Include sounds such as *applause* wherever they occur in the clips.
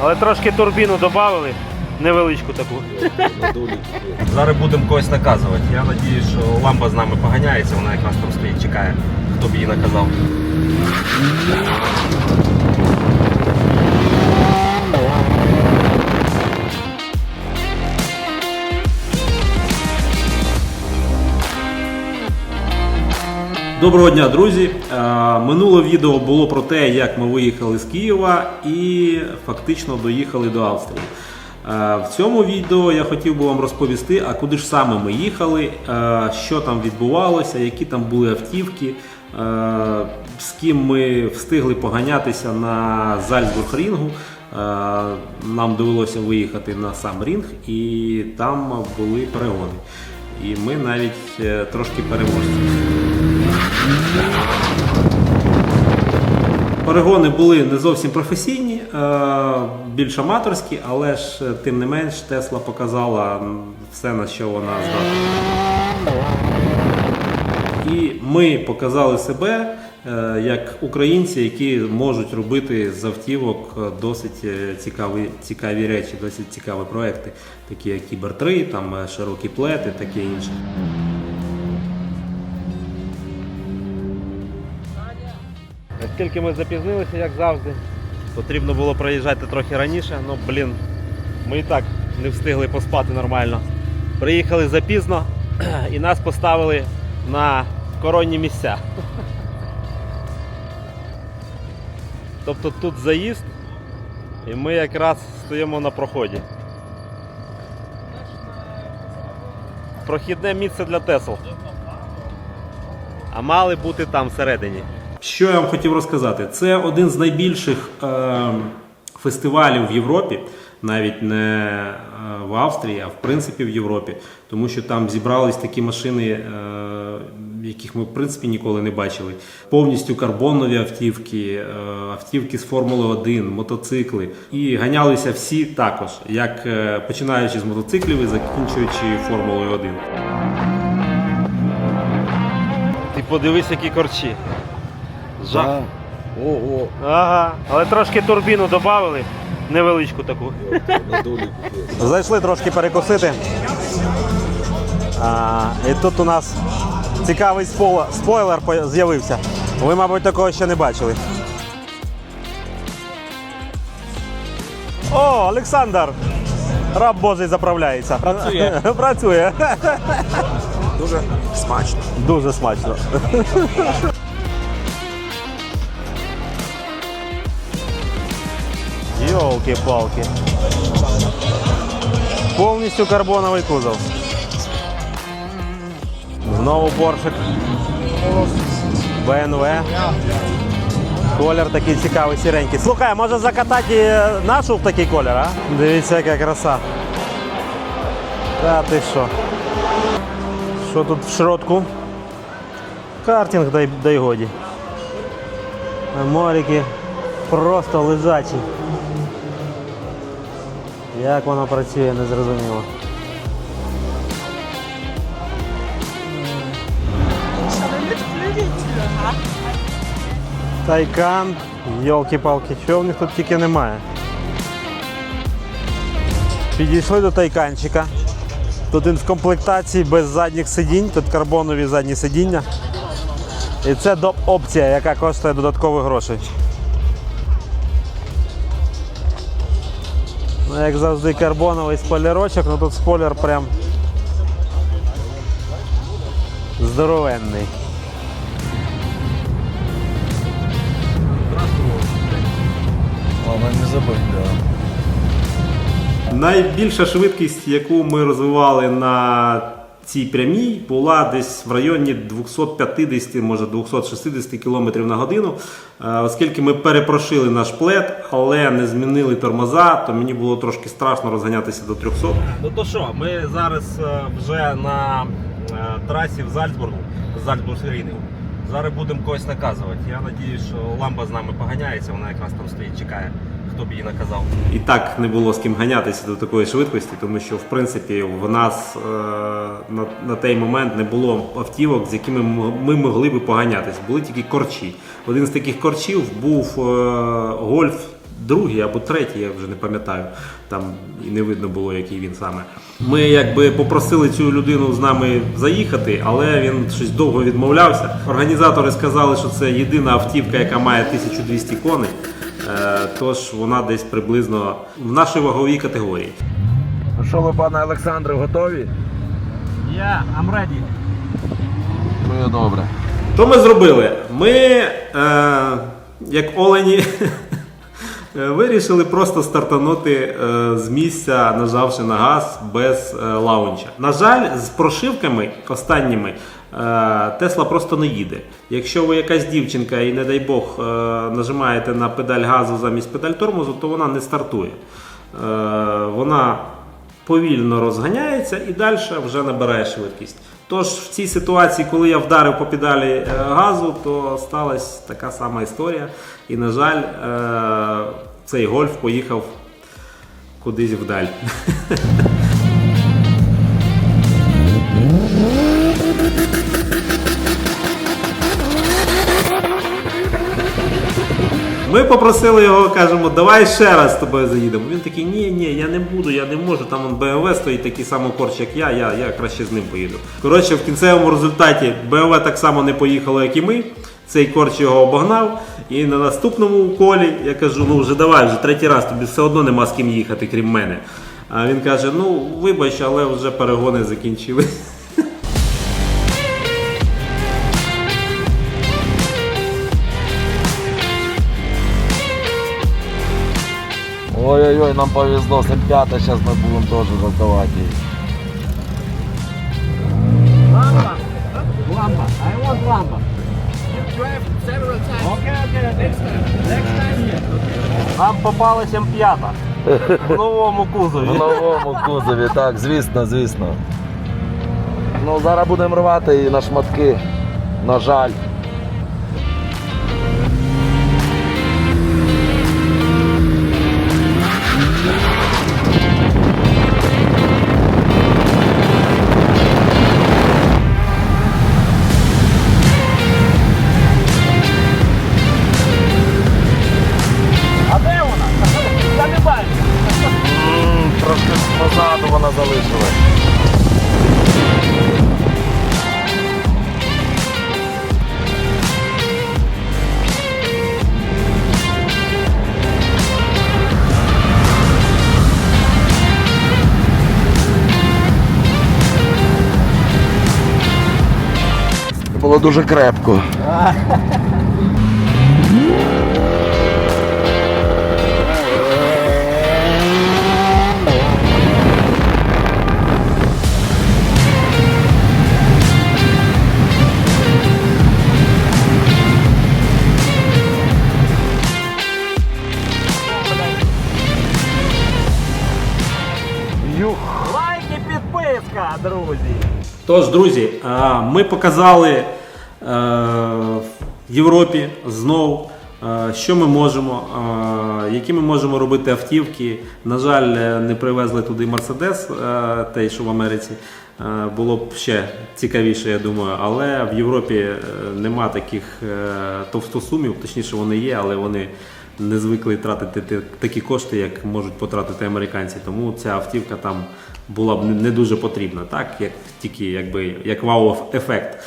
Але трошки турбіну додали, невеличку таку. Зараз будемо когось наказувати. Я сподіваюся, що лампа з нами поганяється, вона якраз там стоїть, чекає, хто б її наказав. Доброго дня, друзі! Е, Минуле відео було про те, як ми виїхали з Києва і фактично доїхали до Австрії. Е, В цьому відео я хотів би вам розповісти, а куди ж саме ми їхали, е, що там відбувалося, які там були автівки, з ким ми встигли поганятися на Зальцбург рінгу. Нам довелося виїхати на сам рінг, і там були перегони. І ми навіть трошки переможці. Перегони були не зовсім професійні, е, більш аматорські, але ж е, тим не менш Тесла показала все, на що вона здатна. І ми показали себе е, як українці, які можуть робити з автівок досить цікаві, цікаві речі, досить цікаві проекти, такі як Кібер 3, там широкі плети, таке інше. Оскільки ми запізнилися, як завжди, потрібно було проїжджати трохи раніше, ну блін, ми і так не встигли поспати нормально. Приїхали запізно *clears throat* і нас поставили на коронні місця. *laughs* Тобто тут заїзд, і ми якраз стоїмо на проході. Прохідне місце для Тесл. А мали бути там всередині. Що я вам хотів розказати? Це один з найбільших е, фестивалів в Європі, навіть не е, в Австрії, а в принципі в Європі, тому що там зібрались такі машини, е, яких ми в принципі ніколи не бачили. Повністю карбонові автівки, е, автівки з Формули 1, мотоцикли. І ганялися всі також, як е, починаючи з мотоциклів і закінчуючи Формулою 1. Ти подивись, які корчі. Жах. Ого, Ага. Але трошки турбіну додали, невеличку таку. Зайшли трошки перекусити. А, і тут у нас цікавий спойлер, спойлер з'явився. Ви, мабуть, такого ще не бачили. О, Олександр! Раб Божий заправляється. Працює. *laughs* Працює. дуже смачно. Дуже смачно. Йолки-палки. Повністю карбоновий кузов. Знову поршик. BMW. Колір такий цікавий, сіренький. Слухай, може закатати е, нашу в такий колір, а? Дивіться, яка краса. Та ти що? Що тут в шротку? Картинг дай, дай годі. А Морики просто лежачі. Як воно працює, не зрозуміло. Тайкан, йолки-палки, чого в них тут тільки немає. Підійшли до тайканчика. Тут він в комплектації без задніх сидінь, тут карбонові задні сидіння. І це доп- опція, яка коштує додаткових грошей. Ну, як завжди, карбоновий спойлерочок, ну тут спойлер прям здоровенний. Мама, не забудь, да. Найбільша швидкість, яку ми розвивали на цій прямій, була десь в районі 250, може 260 км на годину. Е, Оскільки ми перепрошили наш плет, але не змінили тормоза, то мені було трошки страшно розганятися до 300. Ну то що, ми зараз е, вже на е, трасі в Зальцбургу, Зальцбургський ринг. Зараз будемо когось наказувати. Я сподіваюся, що лампа з нами поганяється, вона якраз там стоїть, чекає, хто б її наказав. І так не було з ким ганятися до такої швидкості, тому що в принципі в нас е, на, на той момент не було автівок, з якими ми могли би поганятися. Були тільки корчі. Один з таких корчів був е, гольф другий або третій, я вже не пам'ятаю. Там і не видно було, який він саме. Ми якби попросили цю людину з нами заїхати, але він щось довго відмовлявся. Організатори сказали, що це єдина автівка, яка має 1200 коней. Е, Тож вона десь приблизно в нашій ваговій категорії. Ну що ви, пане Олександре, готові? Я, I'm ready. Ну, добре. То ми зробили. Ми, е, як олені, *laughs* вирішили просто стартанути е, з місця, нажавши на газ без е, лаунча. На жаль, з прошивками останніми. Е, Тесла просто не їде. Якщо ви якась дівчинка і, не дай Бог, е, нажимаєте на педаль газу замість педаль тормозу, то вона не стартує. Е, Вона повільно розганяється і далі вже набирає швидкість. Тож в цій ситуації, коли я вдарив по педалі газу, то сталася така сама історія. І, на жаль, цей гольф поїхав кудись вдаль. *laughs* Ми попросили його, кажемо, давай ще раз з заїдемо. Він такий, ні, ні, я не буду, я не можу. Там он BMW стоїть такий самий корч, як я, я, я краще з ним поїду. Коротше, в кінцевому результаті BMW так само не поїхало, як і ми. Цей корч його обогнав. І на наступному колі я кажу, ну вже давай, вже третій раз, тобі все одно нема з ким їхати, крім мене. А він каже: ну вибач, але вже перегони закінчились. Ой-ой-ой, нам повезло, с М5 сейчас мы будем тоже раздавать її. Ламба. Ламба. I want ламба. drive several times. Окей, окей, окей. Next time. Next time here. Нам попалась М5 в новому кузові. В новому кузові, так, звісно, звісно. Ну, зараз будемо рвати її на шматки. На жаль. Трошки позаду вона залишилась. Було дуже крепко. *laughs* підписка, друзі. Тож, друзі, е, ми показали е, в Європі знову, е, що ми можемо, які ми можемо робити автівки. На жаль, не привезли туди Мерседес, е, той, що в Америці. Було б ще цікавіше, я думаю, але в Європі нема таких товстосумів, точніше вони є, але вони не звикли тратити такі кошти, як можуть потратити американці. Тому ця автівка там була б не дуже потрібна, так як тільки якби як вау-ефект.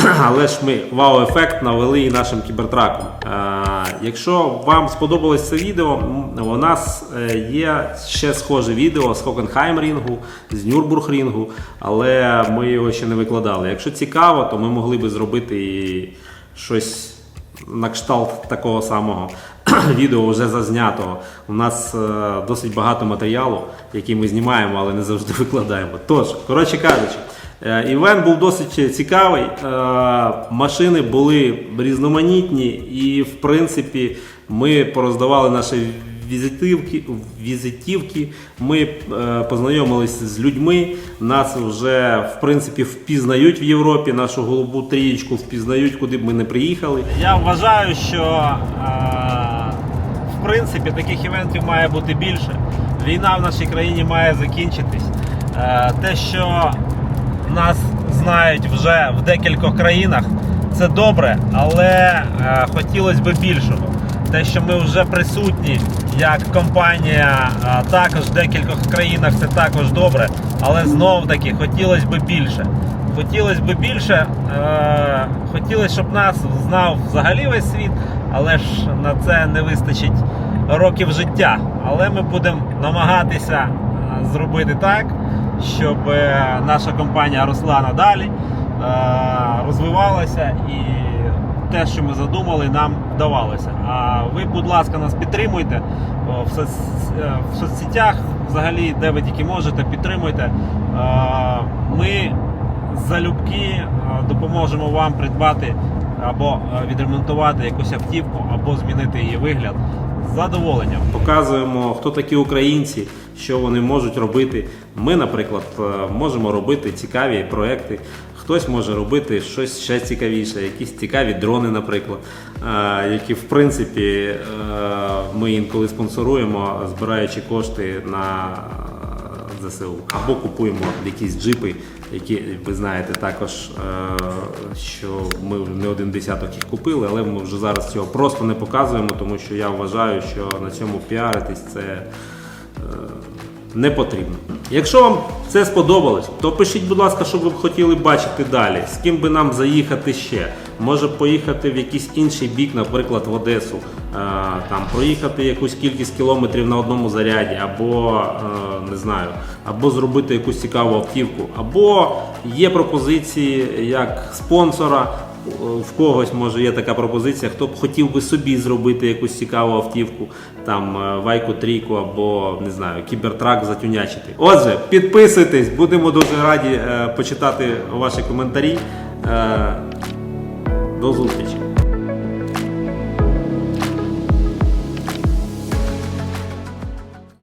*clears throat* Але ж ми вау-ефект навели і нашим кібертраком. Якщо вам сподобалось це відео, у нас е, є ще схоже відео з Хокенхайм рінгу, з Нюрбург рінгу, але ми його ще не викладали. Якщо цікаво, то ми могли би зробити щось на кшталт такого самого *clears throat* відео вже зазнятого. У нас е, досить багато матеріалу, який ми знімаємо, але не завжди *laughs* викладаємо. Тож, коротше кажучи, е, івент був досить цікавий. Е, машини були різноманітні, і в принципі ми пороздавали наші візитівки, візитівки. Ми познайомилися з людьми. Нас вже в принципі впізнають в Європі. Нашу голубу трієчку впізнають, куди б ми не приїхали. Я вважаю, що принципі таких івентів має бути більше. Війна в нашій країні має закінчитись. Е, те, що нас знають вже в декількох країнах, це добре, але е, хотілося б більшого. Те, що ми вже присутні як компанія, також в декількох країнах це також добре, але знов таки хотілося б більше. Хотілося б більше, е, хотілося, щоб нас знав взагалі весь світ, але ж на це не вистачить років життя. Але ми будемо намагатися е, зробити так, щоб е, наша компанія росла надалі, е, розвивалася і те, що ми задумали, нам вдавалося. А ви, будь ласка, нас підтримуйте в, соц- в соцсетях, взагалі, де ви тільки можете, підтримуйте. Ми залюбки е, допоможемо вам придбати або е, відремонтувати якусь автівку, або змінити її вигляд з задоволенням. Показуємо, хто такі українці, що вони можуть робити. Ми, наприклад, е, можемо робити цікаві проекти. Хтось може робити щось ще цікавіше, якісь цікаві дрони, наприклад, які в принципі ми інколи спонсоруємо, збираючи кошти на ЗСУ. Або купуємо якісь джипи, які ви знаєте також, е, що ми не один десяток їх купили, але ми вже зараз цього просто не показуємо, тому що я вважаю, що на цьому піаритись це е, не потрібно. Якщо вам це сподобалось, то пишіть, будь ласка, що ви б хотіли бачити далі, з ким би нам заїхати ще. Може поїхати в якийсь інший бік, наприклад, в Одесу, е, там проїхати якусь кількість кілометрів на одному заряді, або не знаю, або зробити якусь цікаву автівку, або є пропозиції як спонсора. В когось може є така пропозиція, хто б хотів би собі зробити якусь цікаву автівку, там е, вайку трійку або не знаю, кібертрак затюнячити. Отже, підписуйтесь, будемо дуже раді е, почитати ваші коментарі. Е, до зустрічі!